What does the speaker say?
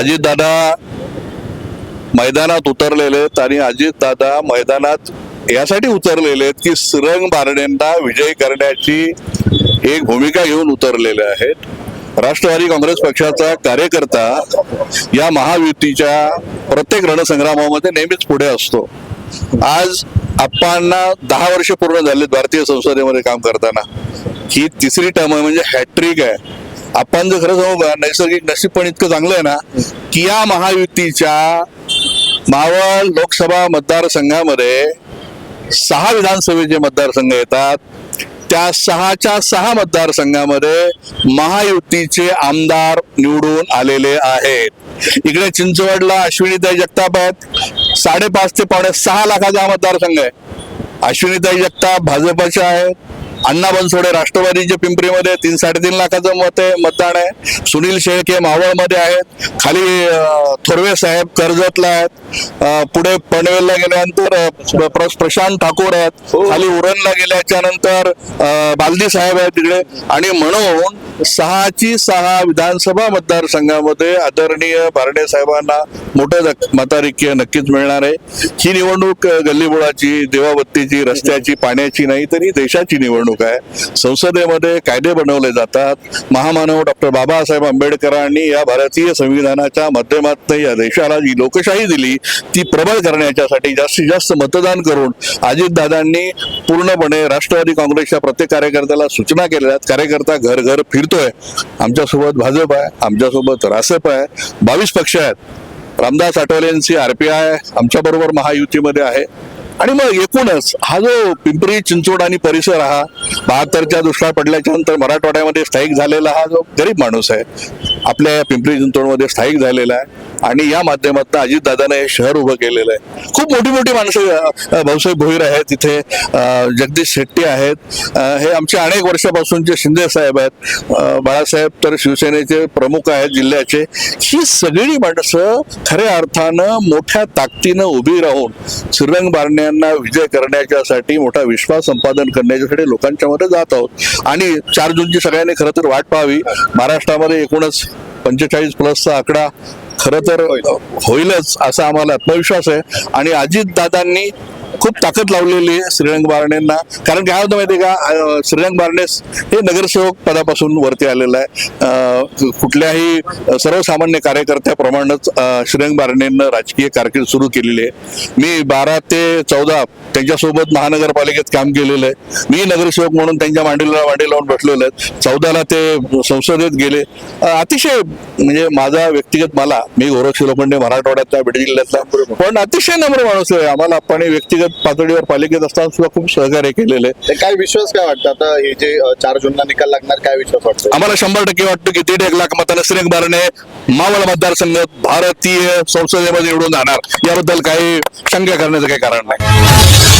अजितदादा मैदानात उतरलेले आहेत आणि अजितदादा मैदानात यासाठी उतरलेले आहेत की सुरंग बारडेंना विजयी करण्याची एक भूमिका घेऊन उतरलेले आहेत. राष्ट्रवादी काँग्रेस पक्षाचा कार्यकर्ता या महायुतीच्या प्रत्येक रणसंग्रामामध्ये नेहमीच पुढे असतो. आज आप्पांना दहा वर्ष पूर्ण झालेत भारतीय संसदेमध्ये काम करताना. ही तिसरी टर्म आहे म्हणजे हॅट्रिक आहे. आपण जर खरं सांगू का नैसर्गिक नशीब पण इतकं चांगलं आहे ना की या महायुतीच्या मावळ लोकसभा मतदारसंघामध्ये सहा विधानसभेचे मतदारसंघ येतात. त्या सहाच्या सहा मतदारसंघामध्ये महायुतीचे आमदार निवडून आलेले आहेत. इकडे चिंचवडला अश्विनीताई जगताप आहेत. साडेपाच ते पावणे सहा लाखाचा मतदारसंघ आहे. अश्विनीताई जगताप भाजपच्या आहेत. अण्णा बनसोडे राष्ट्रवादीचे पिंपरीमध्ये तीन साडेतीन लाखाचं मत आहे मतदान आहे. सुनील शेळके मावळमध्ये आहेत. खाली थोरवे साहेब कर्जतला आहेत. पुढे पनवेलला गेल्यानंतर प्रशांत ठाकूर आहेत. खाली उरणला गेल्याच्यानंतर बालदी साहेब आहेत तिकडे. आणि म्हणून सहाची सहा विधानसभा मतदारसंघामध्ये आदरणीय बारडे साहेबांना मोठं मताधिक्य नक्कीच मिळणार आहे. ही निवडणूक गल्लीबोळाची देवाबत्तीची रस्त्याची पाण्याची नाही तर ही देशाची निवडणूक आहे. संसदेमध्ये कायदे बनवले जातात. महामानव डॉक्टर बाबासाहेब आंबेडकरांनी या भारतीय संविधानाच्या माध्यमातून या देशाला जी लोकशाही दिली ती प्रबळ करण्याच्यासाठी जास्तीत जास्त मतदान करून अजितदादांनी पूर्णपणे राष्ट्रवादी काँग्रेसच्या प्रत्येक कार्यकर्त्याला सूचना केलेल्या आहेत. कार्यकर्ता घर घर फिरतोय. आमच्यासोबत भाजप आहे आमच्यासोबत रासप आहे बावीस पक्ष आहेत. रामदास आठवलेंची आरपीआय आमच्या बरोबर महायुतीमध्ये आहे. आणि मग एकूणच हा जो पिंपरी चिंचवड आणि परिसर हा बहात्तरच्या दुष्काळ पडल्याच्या नंतर मराठवाड्यामध्ये स्थायिक झालेला हा जो गरीब माणूस आहे आपल्या या पिंपरी चिंचवडमध्ये स्थायिक झालेला आहे. आणि या माध्यमातून अजितदादाने हे शहर उभं केलेलं आहे. खूप मोठी मोठी माणसं भाऊसाहेब भोईर आहेत तिथे. जगदीश शेट्टी आहेत. हे आमचे अनेक वर्षापासूनचे शिंदे साहेब आहेत बाळासाहेब तर शिवसेनेचे प्रमुख आहेत जिल्ह्याचे. ही सगळी माणसं खऱ्या अर्थानं मोठ्या ताकदीनं उभी राहून श्रीरंग बारण्यांना विजय करण्याच्यासाठी मोठा विश्वास संपादन करण्याच्यासाठी लोकांच्या मध्ये जात आहोत. आणि चार जूनची सगळ्यांनी खरं तर वाट पाहावी. महाराष्ट्रामध्ये एकूणच पंचेचाळीस प्लसचा आकडा खरं तर होईलच असा आम्हाला आत्मविश्वास आहे. आणि अजित दादांनी खूप ताकद लावलेली आहे श्रीरंग बारणेंना कारण काय होतं माहिती आहे का श्रीरंग बारणेस हे नगरसेवक पदापासून वरती आलेलं आहे. कुठल्याही सर्वसामान्य कार्यकर्त्याप्रमाणेच श्रीरंग बारणेंना राजकीय कारकीर्द सुरू केलेली आहे. मी बारा ते चौदा त्यांच्यासोबत महानगरपालिकेत काम केलेलं आहे. मी नगरसेवक म्हणून त्यांच्या मांडीला मांडी लावून बसलेलो आहे. चौदाला ते संसदेत गेले. अतिशय म्हणजे माझा व्यक्तिगत मला मी गोरक्ष लोखंडे मराठवाड्यातला बीड जिल्ह्यातला. पण अतिशय नम्र माणूस आहे. आम्हाला आपण व्यक्तिगत पातळीवर पालिकेत असताना सुद्धा खूप सहकार्य केलेलं आहे. काय विश्वास काय वाटतं? आता हे जे चार जूनला निकाल लागणार काय विश्वास वाटतो? आम्हाला शंभर टक्के वाटतं की दीड एक लाख मतांना श्रीरंग बारणे मावळ मतदारसंघ भारतीय संसदेमध्ये निवडून जाणार. याबद्दल काही शंका करण्याचं काही कारण नाही.